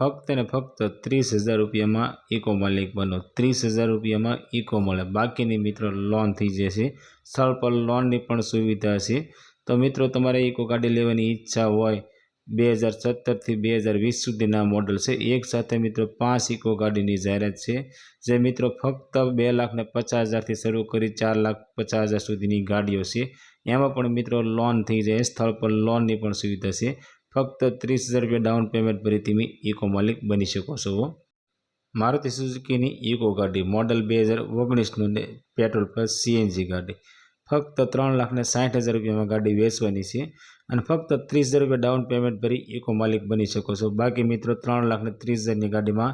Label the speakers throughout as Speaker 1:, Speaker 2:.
Speaker 1: ફક્ત ને ફક્ત ત્રીસ હજાર રૂપિયામાં ઇકો માલિક બનો. ત્રીસ હજાર રૂપિયામાં ઇકો મળે. બાકીની મિત્રો લોન થઈ જશે. સ્થળ પર લોનની પણ સુવિધા છે. તો મિત્રો, તમારે ઇકો ગાડી લેવાની ઈચ્છા હોય, બે હજાર સત્તરથી બે હજાર વીસ સુધીના મોડલ છે. એક સાથે મિત્રો પાંચ ઇકો ગાડીની જાહેરાત છે. જે મિત્રો ફક્ત બે લાખ ને પચાસ હજારથી શરૂ કરી ચાર લાખ પચાસ હજાર સુધીની ગાડીઓ છે. એમાં પણ મિત્રો લોન થઈ જાય. સ્થળ પર લોનની પણ સુવિધા છે. ફક્ત ત્રીસ હજાર રૂપિયા ડાઉન પેમેન્ટ ભરી તમે ઇકો માલિક બની શકો છો મારુતિ સુઝુકીની ઇકો ગાડી મોડલ બે હજાર ઓગણીસનું ને પેટ્રોલ પ્લસ સીએનજી ગાડી. ફક્ત ત્રણ લાખને સાઠ હજાર રૂપિયામાં ગાડી વેચવાની છે અને ફક્ત ત્રીસ હજાર રૂપિયા ડાઉન પેમેન્ટ ભરી ઇકો માલિક બની શકો છો. બાકી મિત્રો, ત્રણ લાખને ત્રીસ હજારની ગાડીમાં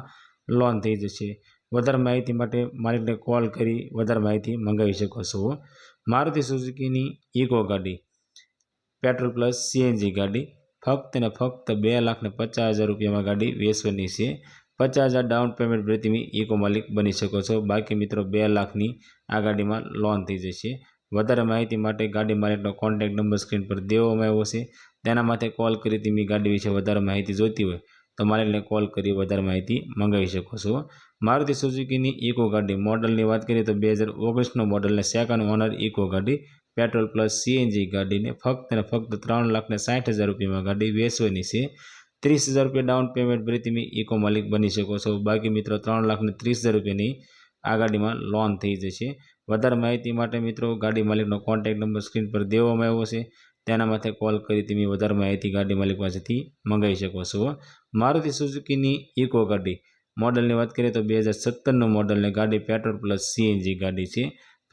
Speaker 1: લોન થઈ જશે. વધારે માહિતી માટે માલિકને કોલ કરી વધારે માહિતી મંગાવી શકો છો મારુતિ સુઝુકીની ઇકો ગાડી પેટ્રોલ પ્લસ સીએનજી ગાડી. ફક્ત ને ફક્ત બે લાખને પચાસ હજાર રૂપિયામાં ગાડી વેચવાની છે. પચાસ હજાર ડાઉન પેમેન્ટ ભરી તમે ઇકો માલિક બની શકો છો. બાકી મિત્રો બે લાખની આ ગાડીમાં લોન થઈ જશે. વધારે માહિતી માટે ગાડી માલિકનો કોન્ટેક્ટ નંબર સ્ક્રીન પર દેવામાં આવ્યો છે. તેના માટે કોલ કરી તમે ગાડી વિશે વધારે માહિતી જોઈતી હોય તો માલિકને કોલ કરી વધારે માહિતી મંગાવી શકો છો. મારુતિ સુઝુકીની ઇકો ગાડી મોડલની વાત કરીએ તો બે હજાર ઓગણીસનો મોડલને સેકન્ડ ઓનર ઇકો ગાડી પેટ્રોલ પ્લસ સીએનજી ગાડીને ફક્ત ને ફક્ત ત્રણ લાખને સાઠ હજાર રૂપિયામાં ગાડી વેચવાની છે. ત્રીસ હજાર રૂપિયા ડાઉન પેમેન્ટ ભરી તમે ઇકો માલિક બની શકો છો. બાકી મિત્રો ત્રણ લાખને ત્રીસ હજાર રૂપિયાની આ ગાડીમાં લોન થઈ જશે. વધારે માહિતી માટે મિત્રો ગાડી માલિકનો કોન્ટેક્ટ નંબર સ્ક્રીન પર દેવામાં આવ્યો છે. તેના માથે કોલ કરી તમે વધારે માહિતી ગાડી માલિક પાસેથી મંગાવી શકો છો. મારુતિ સુઝુકીની ઇકો ગાડી. મોડલની વાત કરીએ તો બે હજાર સત્તરનું મોડલની ગાડી પેટ્રોલ પ્લસ સીએનજી ગાડી છે.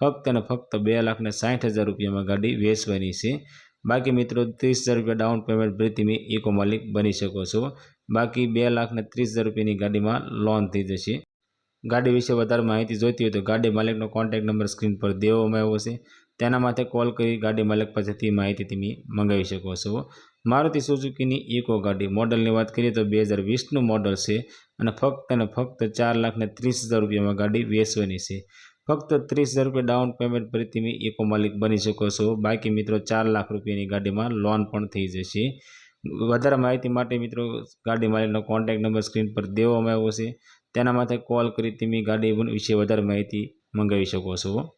Speaker 1: ફક્ત અને ફક્ત બે લાખને સાઠ હજાર રૂપિયામાં ગાડી વેચવાની છે. બાકી મિત્રો, ત્રીસ હજાર રૂપિયા ડાઉન પેમેન્ટ ભરી તમે ઇકો માલિક બની શકો છો. બાકી બે લાખને ત્રીસ હજાર રૂપિયાની ગાડીમાં લોન થઈ જશે. ગાડી વિશે વધારે માહિતી જોઈતી હોય તો ગાડી માલિકનો કોન્ટેક્ટ નંબર સ્ક્રીન પર દેવામાં આવ્યો છે. તેના માટે કોલ કરી ગાડી માલિક પાસેથી માહિતી તમે મંગાવી શકો છો. મારુતિ સુઝુકીની ઇકો ગાડી મોડલની વાત કરીએ તો બે હજાર વીસનું મોડલ છે અને ફક્ત અને ફક્ત ચાર લાખને ત્રીસ હજાર રૂપિયામાં ગાડી વેચવાની છે. ફક્ત ત્રીસ હજાર રૂપિયા ડાઉન પેમેન્ટ ભરી તમે ઇકો માલિક બની શકો છો. બાકી મિત્રો ચાર લાખ રૂપિયાની ગાડીમાં લોન પણ થઈ જશે. વધારે માહિતી માટે મિત્રો ગાડી માલિકનો કોન્ટેક્ટ નંબર સ્ક્રીન પર દેવામાં આવ્યો છે. તેના માટે કોલ કરી તમે ગાડી વિશે વધારે માહિતી મંગાવી શકો છો.